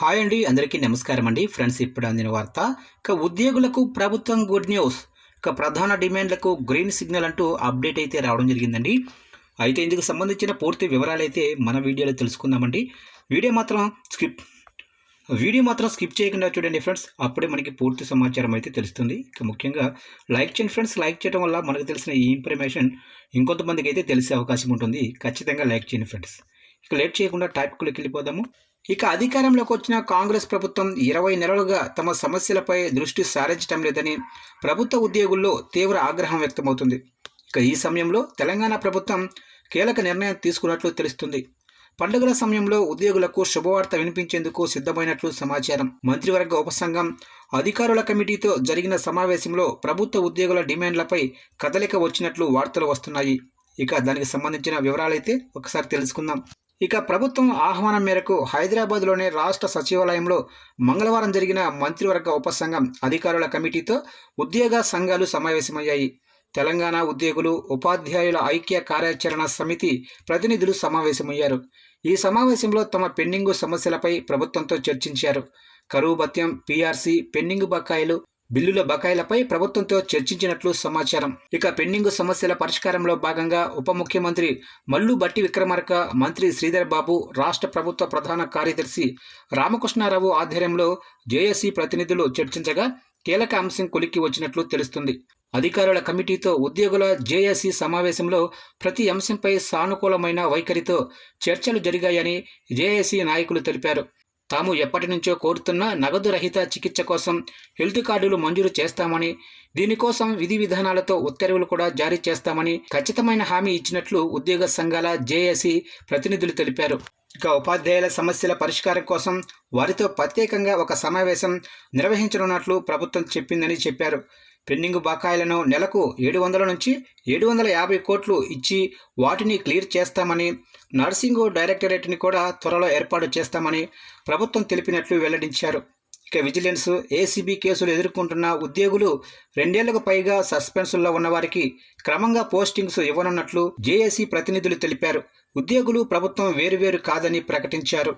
Hi అండి అందరికీ నమస్కారం అండి. ఫ్రెండ్స్ ఇప్పుడు అందిన వార్త ఇక ఉద్యోగులకు ప్రభుత్వం గుడ్ న్యూస్. ఇక ప్రధాన డిమాండ్లకు గ్రీన్ సిగ్నల్ అంటూ అప్డేట్ అయితే రావడం జరిగిందండి. అయితే ఇందుకు సంబంధించిన పూర్తి వివరాలు అయితే మన వీడియోలో తెలుసుకుందామండి. వీడియో మాత్రం స్కిప్ వీడియో మాత్రం స్కిప్ చేయకుండా చూడండి ఫ్రెండ్స్. అప్పుడే మనకి పూర్తి సమాచారం అయితే తెలుస్తుంది. ఇక ముఖ్యంగా లైక్ చేయండి ఫ్రెండ్స్. లైక్ చేయడం వల్ల మనకు తెలిసిన ఈ ఇన్ఫర్మేషన్ ఇంకొంతమందికి అయితే తెలిసే అవకాశం ఉంటుంది. ఖచ్చితంగా లైక్ చేయండి ఫ్రెండ్స్. ఇక లేట్ చేయకుండా టాపిక్లోకి వెళ్ళిపోదాము. ఇక అధికారంలోకి వచ్చిన కాంగ్రెస్ ప్రభుత్వం ఇరవై నెలలుగా తమ సమస్యలపై దృష్టి సారించడం లేదని ప్రభుత్వ ఉద్యోగుల్లో తీవ్ర ఆగ్రహం వ్యక్తమవుతుంది. ఇక ఈ సమయంలో తెలంగాణ ప్రభుత్వం కీలక నిర్ణయం తీసుకున్నట్లు తెలుస్తుంది. పండుగల సమయంలో ఉద్యోగులకు శుభవార్త వినిపించేందుకు సిద్ధమైనట్లు సమాచారం. మంత్రివర్గ ఉపసంఘం అధికారుల కమిటీతో జరిగిన సమావేశంలో ప్రభుత్వ ఉద్యోగుల డిమాండ్లపై కదలిక వచ్చినట్లు వార్తలు వస్తున్నాయి. ఇక దానికి సంబంధించిన వివరాలైతే ఒకసారి తెలుసుకుందాం. ఇక ప్రభుత్వం ఆహ్వానం మేరకు హైదరాబాద్లోని రాష్ట్ర సచివాలయంలో మంగళవారం జరిగిన మంత్రివర్గ ఉపసంఘం అధికారుల కమిటీతో ఉద్యోగ సంఘాలు సమావేశమయ్యాయి. తెలంగాణ ఉద్యోగులు ఉపాధ్యాయుల ఐక్య కార్యాచరణ సమితి ప్రతినిధులు సమావేశమయ్యారు. ఈ సమావేశంలో తమ పెండింగు సమస్యలపై ప్రభుత్వంతో చర్చించారు. కరువు భత్యం పీఆర్సీ పెండింగు బకాయిలు బిల్లుల బకాయిలపై ప్రభుత్వంతో చర్చించినట్లు సమాచారం. ఇక పెండింగు సమస్యల పరిష్కారంలో భాగంగా ఉప ముఖ్యమంత్రి మల్లు బట్టి విక్రమార్క మంత్రి శ్రీధర్ బాబు రాష్ట్ర ప్రభుత్వ ప్రధాన కార్యదర్శి రామకృష్ణారావు ఆధ్వర్యంలో జేఏసీ ప్రతినిధులు చర్చించగా కీలక అంశం కొలిక్కి వచ్చినట్లు తెలుస్తుంది. అధికారుల కమిటీతో ఉద్యోగుల జేఏసీ సమావేశంలో ప్రతి అంశంపై సానుకూలమైన వైఖరితో చర్చలు జరిగాయని జేఏసీ నాయకులు తెలిపారు. తాము ఎప్పటి నుంచో కోరుతున్న నగదు రహిత చికిత్స కోసం హెల్త్ కార్డులు మంజూరు చేస్తామని దీనికోసం విధి విధానాలతో ఉత్తర్వులు కూడా జారీ చేస్తామని ఖచ్చితమైన హామీ ఇచ్చినట్లు ఉద్యోగ సంఘాల జేఏసీ ప్రతినిధులు తెలిపారు. ఇక ఉపాధ్యాయుల సమస్యల పరిష్కారం కోసం వారితో ప్రత్యేకంగా ఒక సమావేశం నిర్వహించనున్నట్లు ప్రభుత్వం చెప్పిందని చెప్పారు. పెండింగ్ బకాయిలను నెలకు ఏడు వందల నుంచి ఏడు వందల యాభై కోట్లు ఇచ్చి వాటిని క్లియర్ చేస్తామని నర్సింగ్ డైరెక్టరేట్ని కూడా త్వరలో ఏర్పాటు చేస్తామని ప్రభుత్వం తెలిపినట్లు వెల్లడించారు. ఇక విజిలెన్స్ ఏసీబీ కేసులు ఎదుర్కొంటున్న ఉద్యోగులు రెండేళ్ళకు పైగా సస్పెన్సుల్లో ఉన్నవారికి క్రమంగా పోస్టింగ్స్ ఇవ్వనున్నట్లు జేఏసీ ప్రతినిధులు తెలిపారు. ఉద్యోగులు ప్రభుత్వం వేరువేరు కాదని ప్రకటించారు.